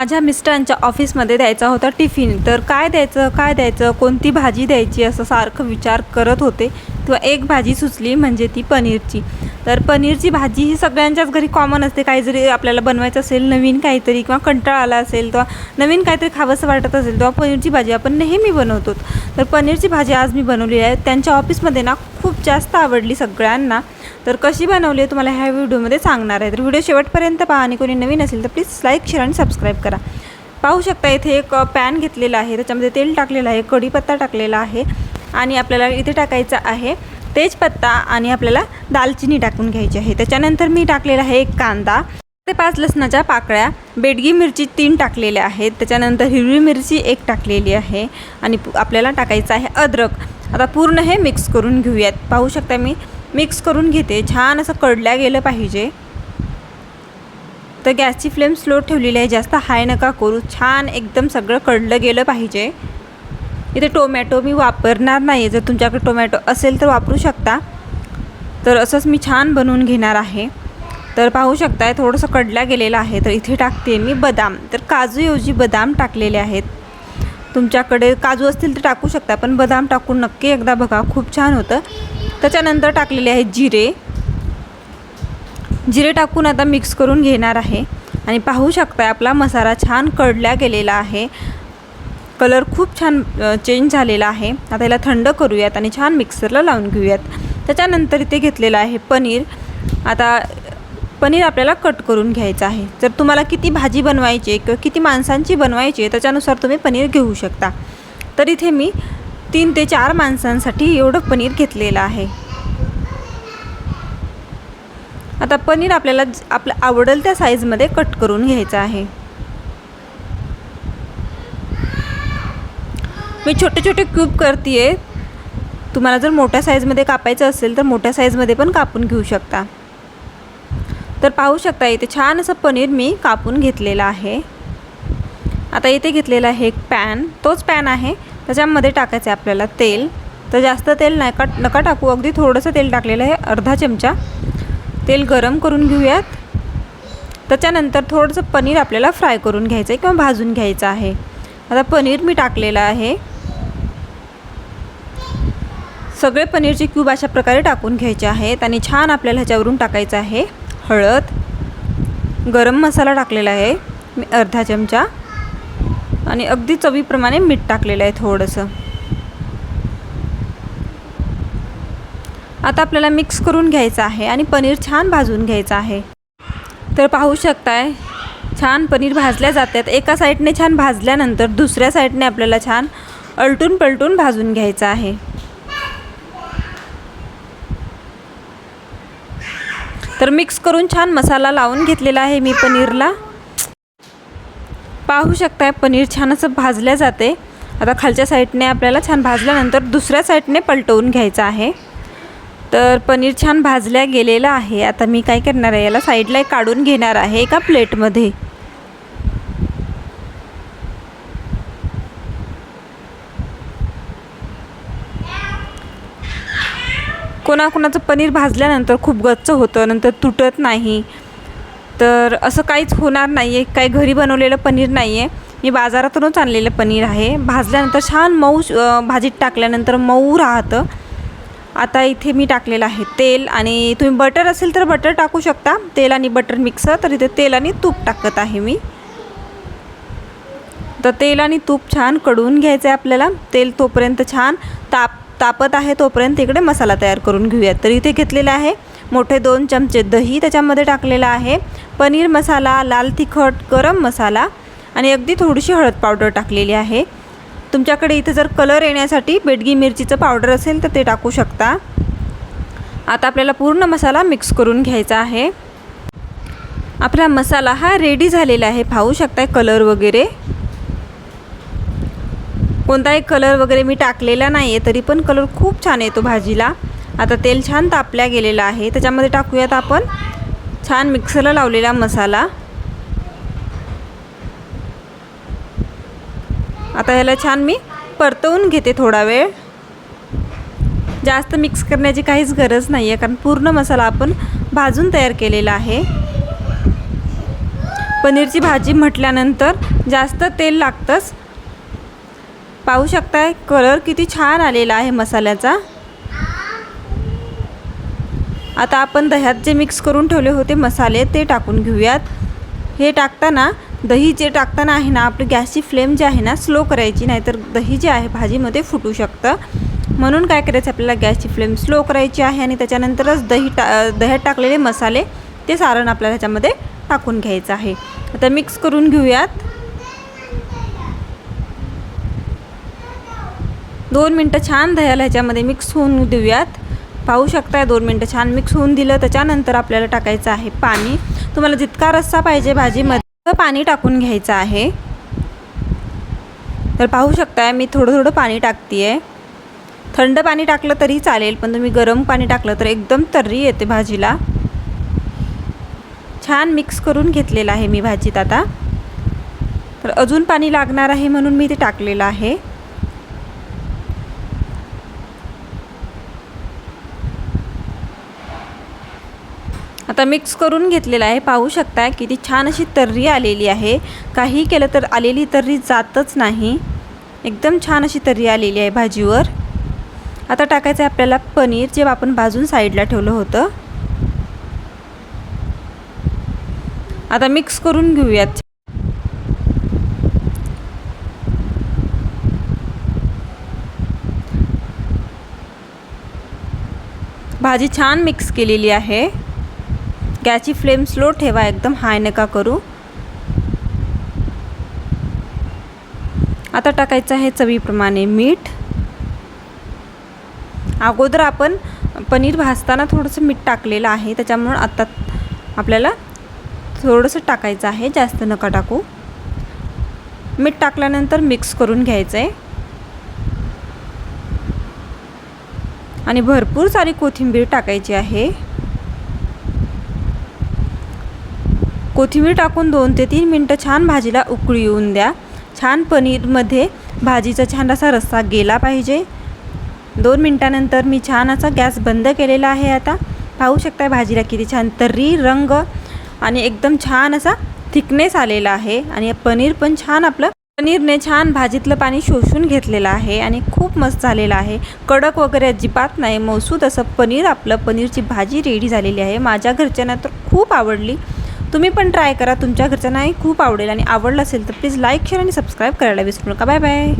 माझ्या मिस्टरांच्या ऑफिसमध्ये द्यायचा होता टिफिन. तर काय द्यायचं काय द्यायचं कोणती भाजी द्यायची असं सारखं विचार करत होते. किंवा एक भाजी सुचली म्हणजे ती पनीरची. तर पनीरची भाजी ही सगळ्यांच्याच घरी कॉमन असते. काही जरी आपल्याला बनवायचं असेल नवीन काहीतरी किंवा कंटाळा आला असेल किंवा नवीन काहीतरी खावंसं वाटत असेल तेव्हा पनीरची भाजी आपण नेहमी बनवतो. तर पनीरची भाजी आज मी बनवली आहे. त्यांच्या ऑफिसमध्ये ना खूप जास्त आवडली सगळ्यांना. तर कशी बनवली आहे तुम्हाला ह्या व्हिडिओमध्ये सांगणार आहे. तर व्हिडिओ शेवटपर्यंत पहा आणि कोणी नवीन असेल तर प्लीज लाईक शेअर आणि सबस्क्राईब करा. पाहू शकता इथे एक पॅन घेतलेला आहे. त्याच्यामध्ये तेल टाकलेलं आहे कढीपत्ता टाकलेला आहे आणि आपल्याला इथे टाकायचं आहे. तेजपत्ता आणि आपल्याला दालचिनी टाकून घ्यायची आहे. त्याच्यानंतर मी टाकलेला आहे एक कांदा ते पाच लसणाच्या पाकळ्या बेडगी मिरची तीन टाकलेल्या आहेत. त्याच्यानंतर हिरवी मिरची एक टाकलेली आहे आणि पु- आपल्याला टाकायचं आहे अद्रक. आता पूर्ण हे मिक्स करून घेऊयात. पाहू शकता मी मिक्स करून घेते. छान असं कडल्या गेलं पाहिजे. तर गॅसची फ्लेम स्लो ठेवलेली आहे. जास्त हाय नका करू. छान एकदम सगळं कडलं गेलं पाहिजे. इथे टोमॅटो मी वापरणार नाही. जर तुमच्याकडे टोमॅटो असेल तर वापरू शकता. तर असंच मी छान बनवून घेणार आहे. तर पाहू शकताय थोडंसं कडल्या गेलेलं आहे. तर इथे टाकते मी बदाम. तर काजूऐवजी बदाम टाकलेले आहेत. तुमच्याकडे काजू असतील तर टाकू शकता पण बदाम टाकून नक्की एकदा बघा. खूप छान होतं. त्याच्यानंतर टाकलेले आहेत जिरे. जिरे टाकून आता मिक्स करून घेणार आहे. आणि पाहू शकता आपला मसाला छान कडल्या गेलेला आहे. कलर खूप छान चेंज झालेला आहे. आता याला थंड करूयात आणि छान मिक्सरला लावून घेऊयात. त्याच्यानंतर इथे घेतलेलं आहे पनीर. आता पनीर आपल्याला कट करून घ्यायचं आहे. जर तुम्हाला किती भाजी बनवायची आहे किंवा किती माणसांची बनवायची आहे त्याच्यानुसार तुम्ही पनीर घेऊ शकता. तर इथे मी तीन ते चार माणसांसाठी एवढं पनीर घेतलेलं आहे. आता पनीर आपल्याला ज- आवडेल त्या साईजमध्ये कट करून घ्यायचं आहे. मी छोटे छोटे क्यूब करते आहे तुम्हाला जर मोठ्या साईजमध्ये कापायचं असेल तर मोठ्या साईजमध्ये पण कापून घेऊ शकता. तर पाहू शकता इथे छान असं पनीर मी कापून घेतलेलं आहे. आता इथे घेतलेला आहे एक पॅन तोच पॅन आहे त्याच्यामध्ये टाकायचं आहे आपल्याला तेल. तर जास्त तेल नका नका टाकू. अगदी थोडंसं तेल टाकलेलं आहे अर्धा चमचा. तेल गरम करून घेऊयात. त्याच्यानंतर थोडंसं पनीर आपल्याला फ्राय करून घ्यायचं आहे किंवा भाजून घ्यायचं आहे. आता पनीर मी टाकलेलं आहे. सगळे पनीरचे क्यूब अशा प्रकारे टाकून घ्यायचे आहेत आणि छान आपल्याला ह्याच्यावरून टाकायचं आहे हळद. गरम मसाला टाकलेला आहे मी अर्धा चमचा. आणि अगदी चवीप्रमाणे मीठ टाकलेलं आहे थोडंसं. आता आपल्याला मिक्स करून घ्यायचं आहे आणि पनीर छान भाजून घ्यायचं आहे. तर पाहू शकताय छान पनीर भाजल्या जातात. एका साईडने छान भाजल्यानंतर दुसऱ्या साईडने आपल्याला छान अलटून पलटून भाजून घ्यायचं आहे. तर मिक्स करून छान मसाला लावून घेतलेला आहे मी पनीरला. पाहू शकताय पनीर छान असं भाजले जाते. आता खालच्या साईडने आपल्याला छान भाजल्यानंतर दुसऱ्या साईडने पलटवून घ्यायचं आहे. तर पनीर छान भाजल्या गेलेलं आहे. आता मी काय करणार आहे? याला साईडला एक काढून घेणार आहे एका प्लेटमध्ये कोणाकोणाचं पनीर भाजल्यानंतर खूप गच्च होतं नंतर तुटत नाही. तर असं काहीच होणार नाही आहे काही घरी बनवलेलं पनीर नाही आहे मी बाजारातूनच आणलेलं पनीर आहे. भाजल्यानंतर छान मऊ भाजीत टाकल्यानंतर मऊ राहतं. आता इथे मी टाकलेलं आहे तेल आणि तुम्ही बटर असेल तर बटर टाकू शकता. तेल आणि बटर मिक्स तर इथे तेल आणि तूप टाकत आहे मी. तर तेल आणि तूप छानकडून घ्यायचं आहे आपल्याला. तेल तोपर्यंत छान ताप तापत आहे तोपर्यंत इकडे मसाला तयार करून घेऊयात. तर इथे घेतलेला आहे मोठे दोन चमचे दही त्याच्यामध्ये टाकलेलं आहे. पनीर मसाला लाल तिखट गरम मसाला आणि अगदी थोडीशी हळद पावडर टाकलेली आहे. तुमच्याकडे इथे जर कलर येण्यासाठी बेडगी मिरचीचं पावडर असेल तर ते टाकू शकता. आता आपल्याला पूर्ण मसाला मिक्स करून घ्यायचा आहे. आपला मसाला हा रेडी झालेला आहे. पाहू शकताय कलर वगैरे. कोणताही कलर वगैरे मी टाकलेला नाही आहे तरी पण कलर खूप छान येतो भाजीला. आता तेल छान तापल्या गेलेलं आहे. त्याच्यामध्ये टाकूयात आपण छान मिक्सरला लावलेला मसाला. आता ह्याला छान मी परतवून घेते थोडा वेळ. जास्त मिक्स करण्याची काहीच गरज नाही आहे कारण पूर्ण मसाला आपण भाजून तयार केलेला आहे. पनीरची भाजी म्हटल्यानंतर जास्त तेल लागतंच. पाहू शकताय कलर किती छान आलेला आहे मसाल्याचा. आता आपण दह्यात जे मिक्स करून ठेवले होते मसाले ते टाकून घेऊयात. हे टाकताना दही जे टाकताना आहे ना आपली गॅसची फ्लेम जी आहे ना स्लो करायची नाहीतर दही जे आहे भाजीमध्ये फुटू शकतं. म्हणून काय करायचं आपल्याला गॅसची फ्लेम स्लो करायची आहे आणि त्याच्यानंतरच दही टा दह्यात टाकलेले मसाले ते सारण आपल्याला ह्याच्यामध्ये टाकून घ्यायचं आहे. आता मिक्स करून घेऊयात. दोन मिनटं छान दह्याला ह्याच्यामध्ये मिक्स होऊन देऊयात. पाहू शकताय दोन मिनटं छान मिक्स होऊन दिलं त्याच्यानंतर आपल्याला टाकायचं आहे पाणी. तुम्हाला जितका रस्सा पाहिजे भाजीमध्ये पाणी टाकून घ्यायचं आहे. तर पाहू शकताय मी थोडं थोडं पाणी टाकते आहे थंड पाणी टाकलं तरी चालेल पण तुम्ही गरम पाणी टाकलं तर एकदम तर्री येते भाजीला. छान मिक्स करून घेतलेलं आहे मी भाजीत आता. तर अजून पाणी लागणार आहे म्हणून मी ते टाकलेलं आहे. आता मिक्स करून घेतलेला आहे. पाहू शकता किती छान अशी तर्री आलेली आहे. काही केलं तर आलेली तर्री जातच नाही. एकदम छान अशी तर्री आलेली आहे भाजीवर. आता टाकायचं आहे आपल्याला पनीर जे आपण भाजून साईडला ठेवलं होतं. आता मिक्स करून घेऊयात. भाजी छान मिक्स केलेली आहे. गॅसची फ्लेम स्लो ठेवा एकदम हाय नका करू. आता टाकायचं आहे चवीप्रमाणे मीठ. अगोदर आपण पनीर भाजताना थोडंसं मीठ टाकलेलं आहे त्याच्यामुळं आता आपल्याला थोडंसं टाकायचं आहे जास्त नका टाकू. मीठ टाकल्यानंतर मिक्स करून घ्यायचं आहे आणि भरपूर सारी कोथिंबीर टाकायची आहे. कोथिंबीर टाकून दोन ते तीन मिनटं छान भाजीला उकळी येऊन द्या. छान पनीरमध्ये भाजीचा छान असा रस्सा गेला पाहिजे. दोन मिनटानंतर मी छान असा गॅस बंद केलेला आहे आता. पाहू शकता भाजीला किती छान तर्री रंग आणि एकदम छान असा थिकनेस आलेला आहे. आणि पनीर पण छान आपलं पनीरने छान भाजीतलं पाणी शोषून घेतलेलं आहे आणि खूप मस्त झालेलं आहे. कडक वगैरे अजिबात नाही मौसूद असं पनीर आपलं पनीरची भाजी रेडी झालेली आहे. माझ्या घरच्यांना तर खूप आवडली. तुम्ही पण ट्राय करा. तुमच्या घरच्यांनाही खूप आवडेल आणि आवडलं असेल तर प्लीज लाईक शेअर आणि सबस्क्राईब करायला विसरू नका. Bye bye